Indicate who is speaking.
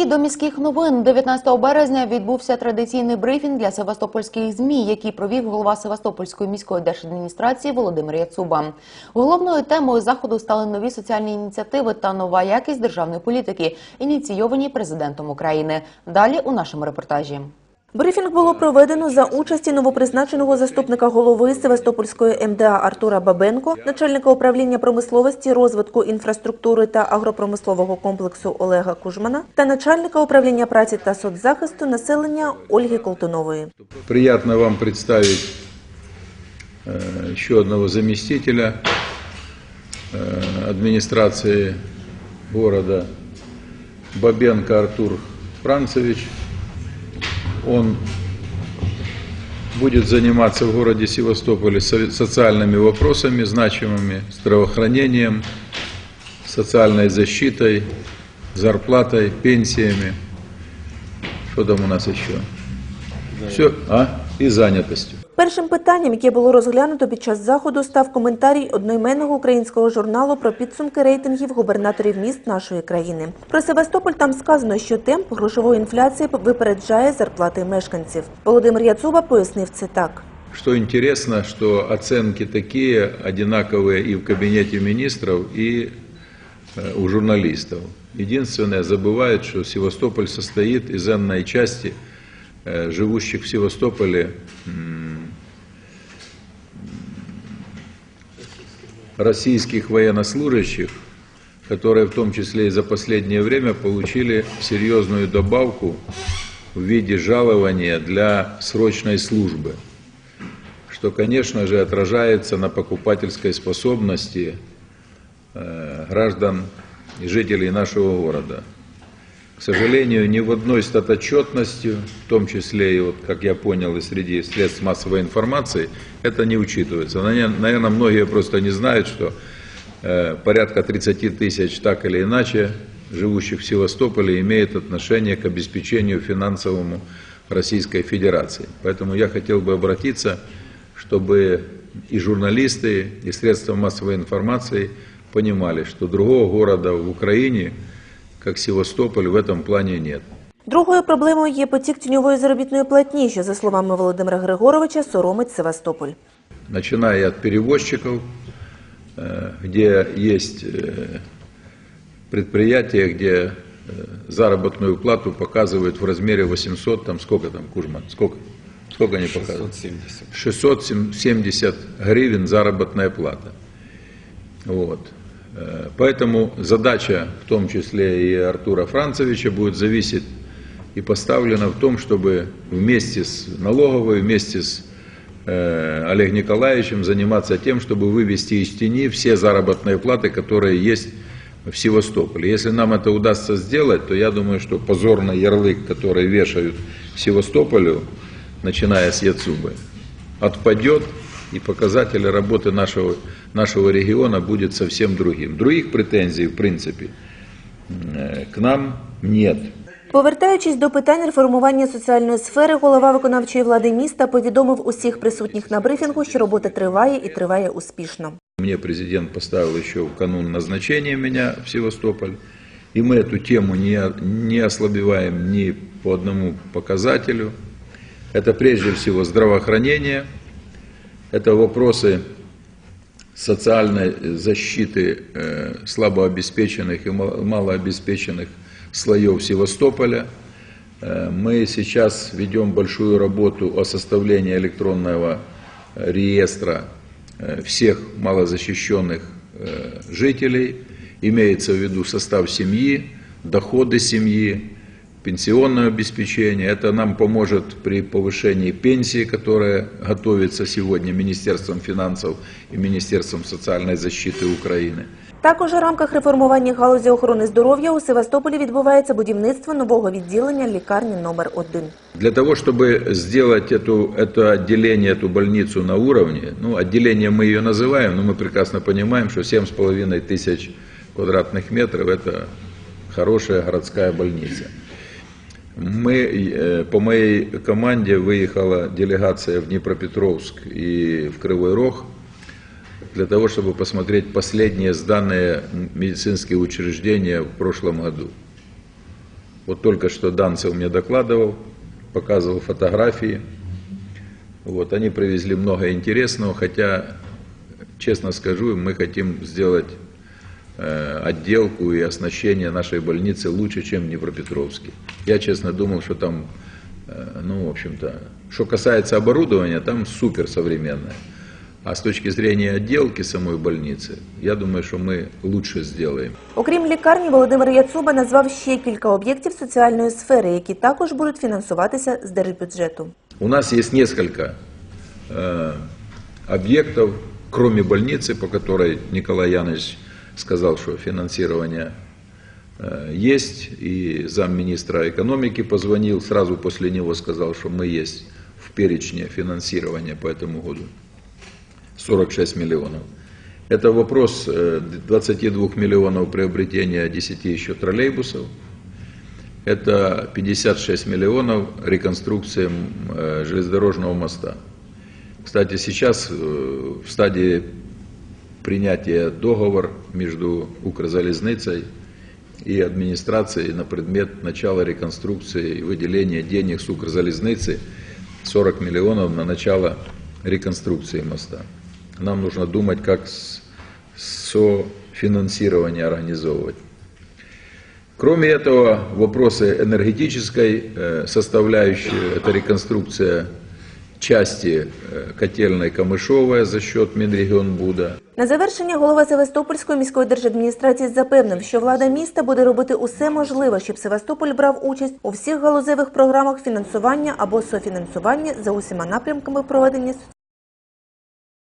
Speaker 1: І до міських новин 19 березня відбувся традиційний брифінг для севастопольських змі, який провів голова Севастопольської міської держадміністрації Володимир Яцуба. Головною темою заходу стали нові соціальні ініціативи та нова якість державної політики, ініційовані президентом України. Далі у нашому репортажі.
Speaker 2: Брифінг було проведено за участі новопризначеного заступника голови Севастопольської МДА Артура Бабенко, начальника управління промисловості, розвитку інфраструктури та агропромислового комплексу Олега Кужмана та начальника управління праці та соцзахисту населення Ольги Колтунової.
Speaker 3: Приятно вам представить э, еще одного заместителя э, администрации города Бабенко Артур Францевич. Он будет заниматься в городе Севастополе со- социальными вопросами значимыми, здравоохранением, социальной защитой, зарплатой, пенсиями. Что там у нас еще? Все, а? И занятостью.
Speaker 2: Першим питанням, яке було розглянуто під час заходу, став коментарій одноіменного українського журналу про підсумки рейтингів губернаторів міст нашої країни. Про Севастополь там сказано, що темп грошової інфляції випереджає зарплати мешканців. Володимир Яцуба пояснив це так.
Speaker 3: Что интересно, что оценки такие одинаковые и в кабинете министров, и э, у журналистов. Единственное, забывают, что Севастополь состоит из энной части э, живущих в Севастополе российских военнослужащих, которые в том числе и за последнее время получили серьезную добавку в виде жалования для срочной службы что, конечно же, отражается на покупательской способности э, граждан и жителей нашего города. К сожалению, ни в одной статотчетности, в том числе и, вот, как я понял, и среди средств массовой информации, это не учитывается. Наверное, многие просто не знают, что э, порядка 30 тысяч, так или иначе, живущих в Севастополе, имеет отношение к обеспечению финансовому Российской Федерации. Поэтому я хотел бы обратиться, чтобы и журналисты, и средства массовой информации понимали, что другого города в Украине, как Севастополь, в этом плане нет.
Speaker 2: Другою проблемою є потік тіньової заробітної платні, що, за словами Володимира Григоровича, соромить Севастополь.
Speaker 3: начиная от перевозчиков, э, где есть э, предприятия, где э, заработную плату показывают в размере 800, там сколько там, Кужман, сколько? Сколько они показывают?
Speaker 4: 670.
Speaker 3: 670 гривен заработная плата. Вот. Э, Поэтому задача, в том числе и Артура Францевича, будет зависеть и поставлена в том, чтобы вместе с налоговой, вместе с э, Олегом Николаевичем заниматься тем, чтобы вывести из тени все заработные платы, которые есть в Севастополе. Если нам это удастся сделать, то я думаю, что позорный ярлык, который вешают Севастополю, начиная с Яцубы, отпадет, и показатели работы нашего, нашего региона будет совсем другим. Других претензий, в принципе, э, к нам нет.
Speaker 2: Повертаючись до питань реформування соціальної сфери, голова виконавчої влади міста повідомив усіх присутніх на брифінгу, що робота триває і триває успішно.
Speaker 3: Мне президент поставил еще в канун назначения меня в Севастополь. И мы эту тему не, не ослабеваем ни по одному показателю. Это прежде всего здравоохранение, это вопросы социальной защиты э, слабообеспеченных и мал- малообеспеченных слоев Севастополя. Э, Мы сейчас ведем большую работу о составлении электронного э, реестра всех малозащищенных жителей. Имеется в виду состав семьи, доходы семьи, пенсионное обеспечение. Это нам поможет при повышении пенсии, которая готовится сегодня Министерством финансов и Министерством социальной защиты Украины.
Speaker 2: Також у рамках реформування галузі охорони здоров'я у Севастополі відбувається будівництво нового відділення лікарні номер 1
Speaker 3: Для того, чтобы сделать эту, это отделение, эту больницу на уровне, ну, отделение мы ее называем, но мы прекрасно понимаем, что 7,5 тысяч квадратных метров – это хорошая городская больница. Мы, э, по моей команде выехала делегация в Днепропетровск и в Кривой Рог для того, чтобы посмотреть последние сданные медицинские учреждения в прошлом году. Вот только что Данцев мне докладывал, показывал фотографии. Вот, они привезли много интересного, хотя, честно скажу, мы хотим сделать отделку и оснащение нашей больницы лучше, чем в Днепропетровске. Я, честно, думал, что там, э, ну, в общем-то, что касается оборудования, там супер современное. А с точки зрения отделки самой больницы, я думаю, что мы лучше сделаем.
Speaker 2: Окрім лікарні, Володимир Яцуба назвав ще кілька об'єктів соціальної сфери, які також будуть фінансуватися з держбюджету.
Speaker 3: У нас есть несколько э, объектов, кроме больницы, по которой Николай Янович сказал, что финансирование э, есть, и замминистра экономики позвонил, сразу после него сказал, что мы есть в перечне финансирования по этому году. 46 миллионов. Это вопрос э, 22 миллионов приобретения 10 еще троллейбусов, это 56 миллионов реконструкции э, железнодорожного моста. Кстати, сейчас э, в стадии принятия договор между Укрзалезницей и администрацией на предмет начала реконструкции и выделения денег с Укрзалезницы 40 миллионов на начало реконструкции моста. Нам нужно думать, как софинансирование организовывать. Кроме этого, вопросы энергетической э, составляющей, это реконструкция части э, котельной Камышовая за счет Минрегионбуда.
Speaker 2: На завершення голова Севастопольської міської держадміністрації запевнив, що влада міста буде робити усе можливе, щоб Севастополь брав участь у всіх галузевих програмах фінансування або софінансування за усіма напрямками проведення